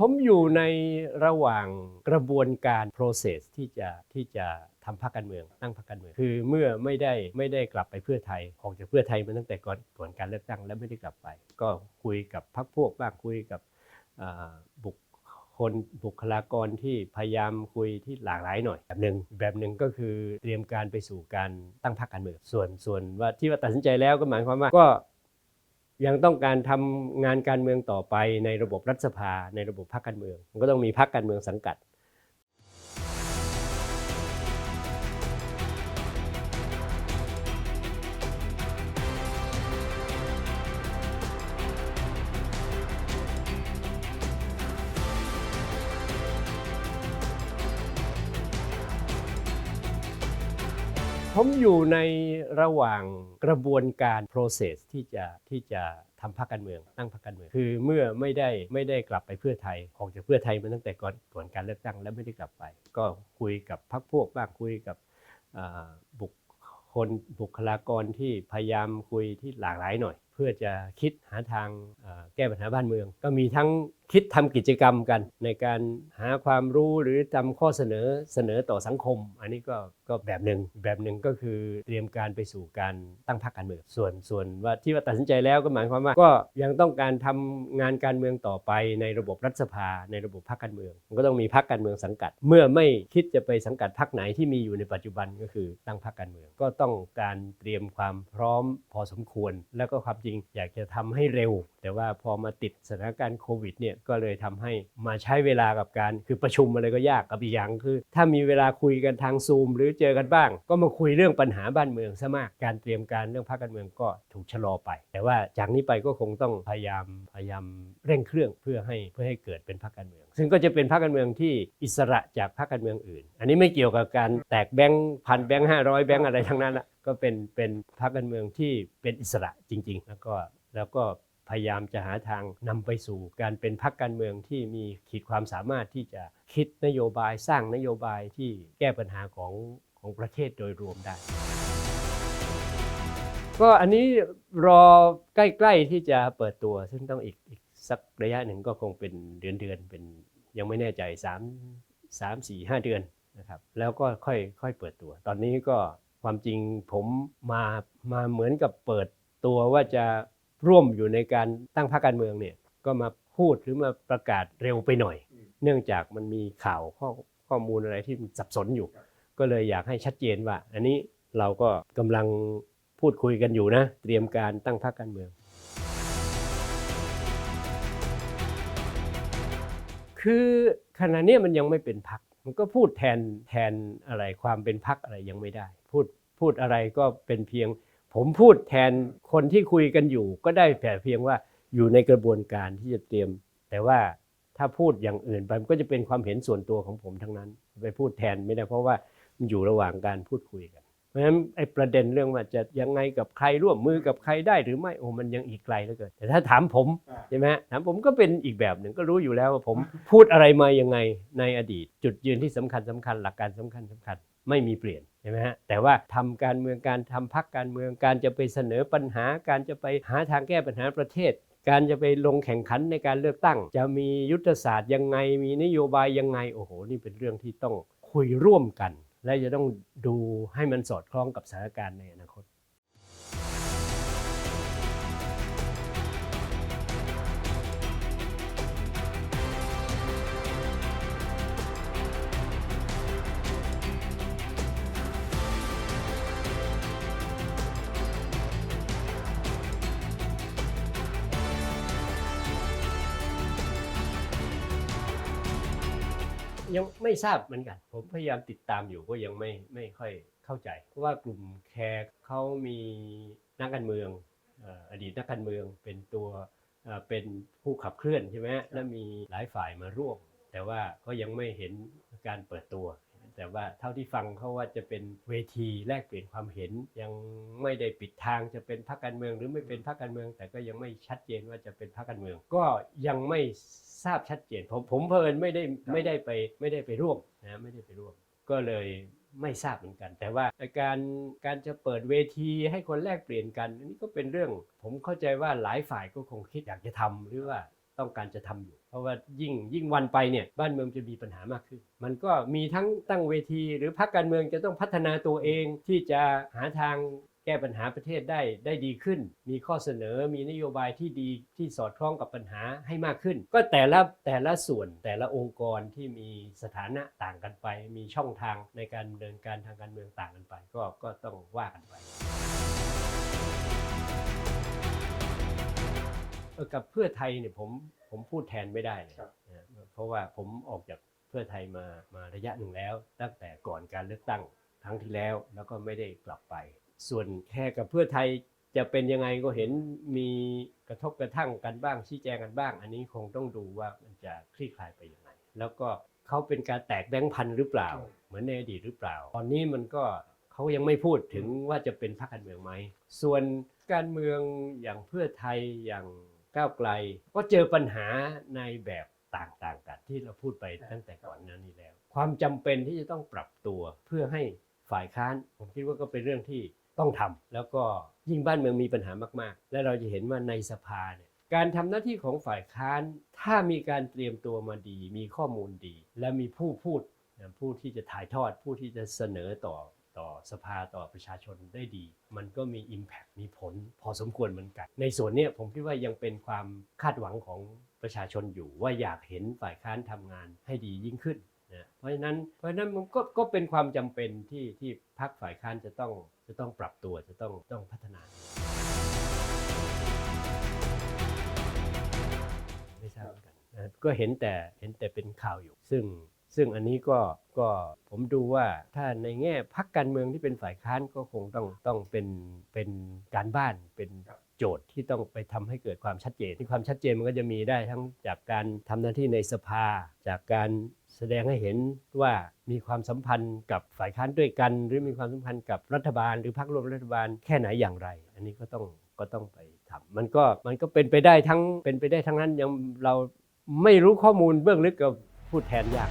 ผมอยู่ในระหว่างกระบวนการ process ที่จะที่จะทำพรรคการเมืองตั้งพรรคการเมือง คือเมื่อไม่ได้ไม่ได้กลับไปเพื่อไทยออกจากเพื่อไทยมาตั้งแต่ก่อนก่อนการเลือกตั้งแล้วไม่ได้กลับไป ก็คุยกับพรรคพวกบ้างคุยกับบุคคลบุคลากรที่พยายามคุยที่หลากหลายหน่อยแบบหนึ่งแบบหนึ่งก็คือเตรียมการไปสู่การตั้งพรรคการเมืองส่วนส่วนว่าที่ว่าตัดสินใจแล้วก็หมายความว่าก็ ยังต้องการทำงานการเมืองต่อไปในระบบรัฐสภาในระบบพรรคการเมืองมันก็ต้องมีพรรคการเมืองสังกัด ผมอยู่ในระหว่างกระบวนการ process ที่จะที่จะทำพรรคการเมืองตั้งพรรคการเมือง คือเมื่อไม่ได้ไม่ได้กลับไปเพื่อไทยออกจากเพื่อไทยมาตั้งแต่ก่อนก่อนการเลือกตั้งแล้วไม่ได้กลับไป ก็คุยกับพรรคพวกบ้างคุยกับบุคคลบุคลากรที่พยายามคุยที่หลากหลายหน่อย เพื่อจะคิดหาทางแก้ปัญหาบ้านเมือง ก็มีทั้ง คิดทำกิจกรรมกัน ในการหาความรู้หรือทำข้อเสนอเสนอต่อสังคม อันนี้ก็ก็แบบหนึ่งแบบหนึ่งก็คือเตรียมการไปสู่การตั้งพรรคการเมืองส่วนส่วนว่าที่ว่าตัดสินใจแล้วก็หมายความว่า ก็ยังต้องการทำงานการเมืองต่อไปในระบบรัฐสภา ในระบบพรรคการเมืองมันก็ต้องมีพรรคการเมืองสังกัด เมื่อไม่คิดจะไปสังกัดพรรคไหนที่มีอยู่ในปัจจุบันก็คือตั้งพรรคการเมือง ก็ต้องการเตรียมความพร้อมพอสมควร แล้วก็ความจริงอยากจะทำให้เร็ว แต่ว่าพอมาติดสถานการณ์โควิดเนี่ยก็เลยทำให้มาใช้เวลากับการ คือประชุมอะไรก็ยากกับอีกอย่างคือ ถ้ามีเวลาคุยกันทางซูม หรือเจอกันบ้าง ก็มาคุยเรื่องปัญหาบ้านเมืองซะมากการเตรียมการเรื่องพรรคการเมืองก็ถูกชะลอไป แต่ว่าจากนี้ไปก็คงต้องพยายามพยายามเร่งเครื่องเพื่อให้เพื่อให้เกิดเป็นพรรคการเมือง ซึ่งก็จะเป็นพรรคการเมืองที่อิสระจากพรรคการเมืองอื่น อันนี้ไม่เกี่ยวกับการแตกแบงค์พันแบงค์ห้าร้อยแบงค์อะไรทั้งนั้นละก็เป็นเป็นพรรคการเมืองที่เป็นอิสระจริง ๆ แล้วก็แล้วก็ พยายามจะหาทางนำไปสู่การเป็นพรรคการเมืองที่มีขีดความสามารถที่จะคิดนโยบายสร้างนโยบายที่แก้ปัญหาของของประเทศโดยรวมได้ ก็อันนี้รอใกล้ๆที่จะเปิดตัว ซึ่งต้องอีกอีกสักระยะหนึ่งก็คงเป็นเดือนเดือนๆเป็นยังไม่แน่ใจ 3 3 4 5 เดือนนะครับแล้วก็ค่อยค่อยเปิดตัว ตอนนี้ก็ความจริงผมมามาเหมือนกับเปิดตัวว่าจะ ร่วมอยู่ในการตั้งพรรคการเมืองเนี่ยก็มาพูดหรือมาประกาศเร็วไปหน่อย เนื่องจากมันมีข่าวข้อข้อมูลอะไรที่มันสับสนอยู่ ก็เลยอยากให้ชัดเจนว่า อันนี้เราก็กำลังพูดคุยกันอยู่นะ เตรียมการตั้งพรรคการเมือง คือขณะเนี้ยมันยังไม่เป็นพักมันก็พูดแทนแทนอะไรความเป็นพักอะไรยังไม่ได้ พูดพูดอะไรก็เป็นเพียง ผมพูดแทนคนที่คุยกันอยู่ก็ได้แต่เพียงว่าอยู่ในกระบวนการที่จะเตรียม แต่ว่าถ้าพูดอย่างอื่นไปมันก็จะเป็นความเห็นส่วนตัวของผมทั้งนั้น ไปพูดแทนไม่ได้เพราะว่ามันอยู่ระหว่างการพูดคุยกัน เพราะฉะนั้นไอ้ประเด็นเรื่องว่าจะยังไงกับใครร่วมมือกับใครได้หรือไม่โอ้มันยังอีกไกลเหลือเกินแต่ถ้าถามผมใช่ไหมถามผมก็เป็นอีกแบบหนึ่งก็รู้อยู่แล้วว่าผมพูดอะไรมายังไงในอดีต จุดยืนที่สำคัญสำคัญหลักการสำคัญสำคัญไม่มีเปลี่ยน ช่ไหมฮะแต่ว่าทำการเมืองการทำพักการเมืองการจะไปเสนอปัญหาการจะไปหาทางแก้ปัญหาประเทศ การจะไปลงแข่งขันในการเลือกตั้ง จะมียุทธศาสตร์ยังไง มีนโยบายยังไงโอ้โหนี่เป็นเรื่องที่ต้องคุยร่วมกัน และจะต้องดูให้มันสอดคล้องกับสถานการณ์ในอนาคต ยังไม่ทราบเหมือนกัน ผมพยายามติดตามอยู่ก็ยังไม่ไม่ค่อยเข้าใจ เพราะว่ากลุ่มแคร์เขามีนักการเมืองอดีตนักการเมืองเป็นตัวเป็นผู้ขับเคลื่อนใช่ไหมและมีหลายฝ่ายมาร่วม แต่ว่าก็ยังไม่เห็นการเปิดตัว แต่ว่าเท่าที่ฟังเขาว่าจะเป็นเวทีแลกเปลี่ยนความเห็น ยังไม่ได้ปิดทางจะเป็นพรรคการเมือง หรือไม่เป็นพรรคการเมือง แต่ก็ยังไม่ชัดเจนว่าจะเป็นพรรคการเมือง ก็ยังไม่ทราบชัดเจนผมผมเพลินไม่ได้ไม่ได้ไปไม่ได้ไปร่วมนะไม่ได้ไปร่วม ก็เลยไม่ทราบเหมือนกัน แต่ว่าการการจะเปิดเวทีให้คนแลกเปลี่ยนกันอันนี้ก็เป็นเรื่อง ผมเข้าใจว่าหลายฝ่ายก็คงคิดอยากจะทำหรือว่า ต้องการจะทำอยู่ เพราะว่ายิ่งยิ่งวันไปเนี่ยบ้านเมืองจะมีปัญหามากขึ้น มันก็มีทั้งตั้งเวที หรือพรรคการเมืองจะต้องพัฒนาตัวเองที่จะหาทางแก้ปัญหาประเทศได้ได้ดีขึ้น มีข้อเสนอ มีนโยบายที่ดีที่สอดคล้องกับปัญหาให้มากขึ้น ก็แต่ละแต่ละส่วนแต่ละองค์กรที่มีสถานะต่างกันไป มีช่องทางในการดำเนินการทางการเมืองต่างกันไป ก็ก็ต้องว่ากันไป กับเพื่อไทยเนี่ยผมผมพูดแทนไม่ได้เลยครับนะเพราะว่าผมออกจากเพื่อไทยมามาระยะหนึ่งแล้ว ตั้งแต่ก่อนการเลือกตั้งครั้งที่แล้วแล้วก็ไม่ได้กลับไป ส่วนแค่กับเพื่อไทยจะเป็นยังไงก็เห็นมีกระทบกระทั่งกันบ้างชี้แจงกันบ้าง อันนี้คงต้องดูว่ามันจะคลี่คลายไปยังไงแล้วก็เขาเป็นการแตกแบงค์พันหรือเปล่า เหมือนในอดีตหรือเปล่า ตอนนี้มันก็เขายังไม่พูดถึงว่าจะเป็นพรรคการเมืองไหมส่วนการเมืองอย่างเพื่อไทยอย่าง ก้าวไกล ก็เจอปัญหาในแบบต่างๆกันที่เราพูดไปตั้งแต่ก่อนหน้านี้แล้ว ความจำเป็นที่จะต้องปรับตัวเพื่อให้ฝ่ายค้าน ผมคิดว่าก็เป็นเรื่องที่ต้องทำแล้วก็ยิ่งบ้านเมืองมีปัญหามากๆ และเราจะเห็นว่าในสภาเนี่ยการทำหน้าที่ของฝ่ายค้าน ถ้ามีการเตรียมตัวมาดี มีข้อมูลดี และมีผู้พูดนะผู้ที่จะถ่ายทอดผู้ที่จะเสนอต่อ ต่อสภาต่อประชาชนได้ดี มันก็มี Impact มีผลพอสมควรเหมือนกัน ในส่วนนี้ผมคิดว่ายังเป็นความคาดหวังของประชาชนอยู่ ว่าอยากเห็นฝ่ายค้านทำงานให้ดียิ่งขึ้นนะเพราะฉะนั้นเพราะฉะนั้นมันก็ก็เป็นความจำเป็นที่ที่พรรคฝ่ายค้านจะต้องจะต้องปรับตัวจะต้องต้องพัฒนาไม่ทราบกันก็เห็นแต่เห็นแต่เป็นข่าวอยู่ ซึ่ง ซึ่งอันนี้ก็ก็ผมดูว่าถ้าในแง่พักการเมืองที่เป็นฝ่ายค้านก็คงต้องต้องเป็นเป็นการบ้านเป็นโจทย์ที่ต้องไปทำให้เกิดความชัดเจนที่ความชัดเจนมันก็จะมีได้ทั้งจากการทำหน้าที่ในสภา จากการแสดงให้เห็นว่ามีความสัมพันธ์กับฝ่ายค้านด้วยกัน หรือมีความสัมพันธ์กับรัฐบาล หรือพรรคร่วมรัฐบาลแค่ไหนอย่างไร อันนี้ก็ต้องก็ต้องไปทำมันก็มันก็เป็นไปได้ทั้งเป็นไปได้ทั้งนั้นยังเราไม่รู้ข้อมูลเบื้องลึกก็พูดแทนยาก